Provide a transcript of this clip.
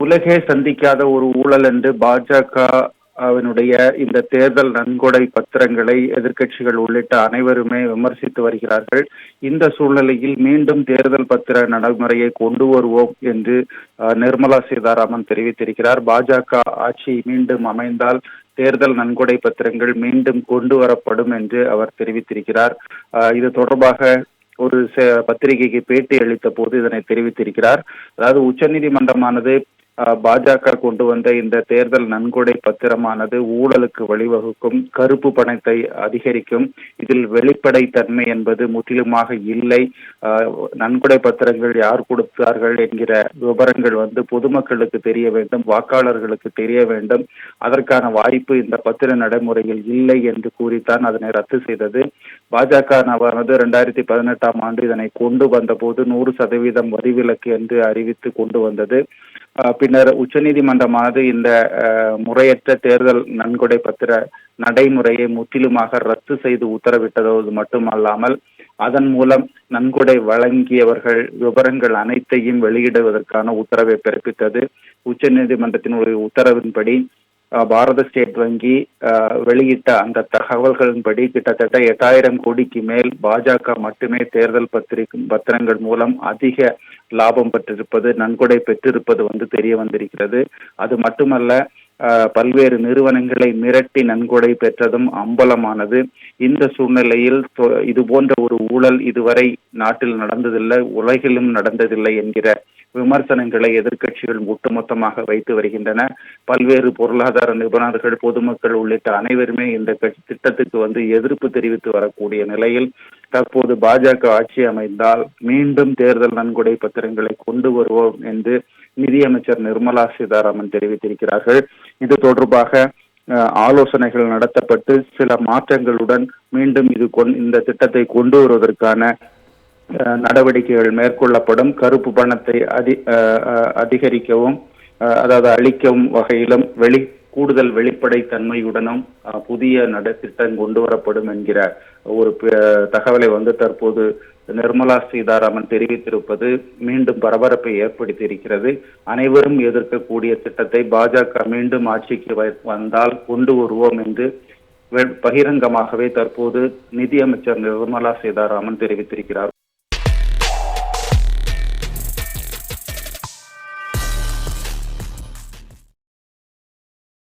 உலகே சந்திக்காத ஒரு ஊழல் என்று பாஜக அவனுடைய இந்த தேர்தல் நன்கொடை பத்திரங்களை எதிர்க்கட்சிகள் உள்ளிட்ட அனைவருமே விமர்சித்து வருகிறார்கள். இந்த சூழ்நிலையில் மீண்டும் தேர்தல் பத்திர நடைமுறையை கொண்டு வருவோம் என்று நிர்மலா சீதாராமன் தெரிவித்திருக்கிறார். பாஜக ஆட்சி மீண்டும் அமைந்தால் தேர்தல் நன்கொடை பத்திரங்கள் மீண்டும் கொண்டு வரப்படும் என்று அவர் தெரிவித்திருக்கிறார். இது தொடர்பாக ஒரு ச- பத்திரிகைக்கு பேட்டி அளித்த போது இதனை தெரிவித்திருக்கிறார். அதாவது உச்சநீதிமன்றமானது பாஜக கொண்டு வந்த இந்த தேர்தல் நன்கொடை பத்திரமானது ஊழலுக்கு வழிவகுக்கும் கருப்பு பணத்தை அதிகரிக்கும் இதில் வெளிப்படை தன்மை என்பது முற்றிலுமாக இல்லை. நன்கொடை பத்திரங்கள் யார் கொடுத்தார்கள் என்கிற விவரங்கள் வந்து பொதுமக்களுக்கு தெரிய வேண்டும் வாக்காளர்களுக்கு தெரிய வேண்டும். அதற்கான வாய்ப்பு இந்த பத்திர நடைமுறையில் இல்லை என்று கூறித்தான் அதனை ரத்து செய்தது. பாஜக நவானது இரண்டாயிரத்தி பதினெட்டாம் ஆண்டு இதனை கொண்டு வந்தபோது நூறு சதவீதம் வரி விலக்கு என்று அறிவித்து கொண்டு வந்தது. பின்னர் உச்சநீதிமன்றமானது இந்த அஹ், முறையற்ற தேர்தல் நன்கொடை பத்திர நடைமுறையை முற்றிலுமாக ரத்து செய்து உத்தரவிட்டதோடு மட்டுமல்லாமல் அதன் மூலம் நன்கொடை வழங்கியவர்கள் விவரங்கள் அனைத்தையும் வெளியிடுவதற்கான உத்தரவை பிறப்பித்தது. உச்சநீதிமன்றத்தின் ஒரு உத்தரவின்படி பாரத ஸ்டேட் வங்கி வெளியிட்ட அந்த தகவல்களின்படி கிட்டத்தட்ட எட்டாயிரம் கோடிக்கு மேல் பாஜக மட்டுமே தேர்தல் பத்திரிகை பத்திரங்கள் மூலம் அதிக லாபம் பெற்றிருப்பது நன்கொடை பெற்றிருப்பது வந்து தெரிய வந்திருக்கிறது. அது மட்டுமல்ல பல்வேறு நிறுவனங்களை மிரட்டி நன்கொடை பெற்றதும் அம்பலமானது. இந்த சூழ்நிலையில் இது போன்ற ஒரு ஊழல் இதுவரை நாட்டில் நடந்ததில்லை உலகிலும் நடந்ததில்லை என்கிற விமர்சனங்களை எதிர்க்கட்சிகள் ஒட்டுமொத்தமாக வைத்து வருகின்றன. பல்வேறு பொருளாதார நிபுணர்கள் பொதுமக்கள் உள்ளிட்ட அனைவருமே இந்த கட்சி- திட்டத்துக்கு வந்து எதிர்ப்பு தெரிவித்து வரக்கூடிய நிலையில் தற்போது பாஜக ஆட்சி அமைந்தால் மீண்டும் தேர்தல் நன்கொடை பத்திரங்களை கொண்டு வருவோம் என்று நிதியமைச்சர் நிர்மலா சீதாராமன் தெரிவித்திருக்கிறார்கள். இது தொடர்பாக அஹ், ஆலோசனைகள் நடத்தப்பட்டு சில மாற்றங்களுடன் மீண்டும் இது கொண்- இந்த திட்டத்தை கொண்டு வருவதற்கான நடவடிக்கைகள் மேற்கொள்ளப்படும். கருப்பு பணத்தை அதி அஹ், அதிகரிக்கவும் அதாவது அளிக்கவும் வகையிலும் வெளி கூடுதல் வெளிப்படைத்தன்மையுடனும் புதிய நடைத்திட்டம் கொண்டு வரப்படும் என்கிற ஒரு தகவலை வந்து தற்போது நிர்மலா சீதாராமன் தெரிவித்திருப்பது மீண்டும் பரபரப்பை ஏற்படுத்தி இருக்கிறது அனைவரும் எதிர்க்கக்கூடிய திட்டத்தை பாஜக மீண்டும் ஆட்சிக்கு வ- வந்தால் கொண்டு வருவோம் என்று வெ- பகிரங்கமாகவே தற்போது நிதியமைச்சர் நிர்மலா சீதாராமன் தெரிவித்திருக்கிறார்.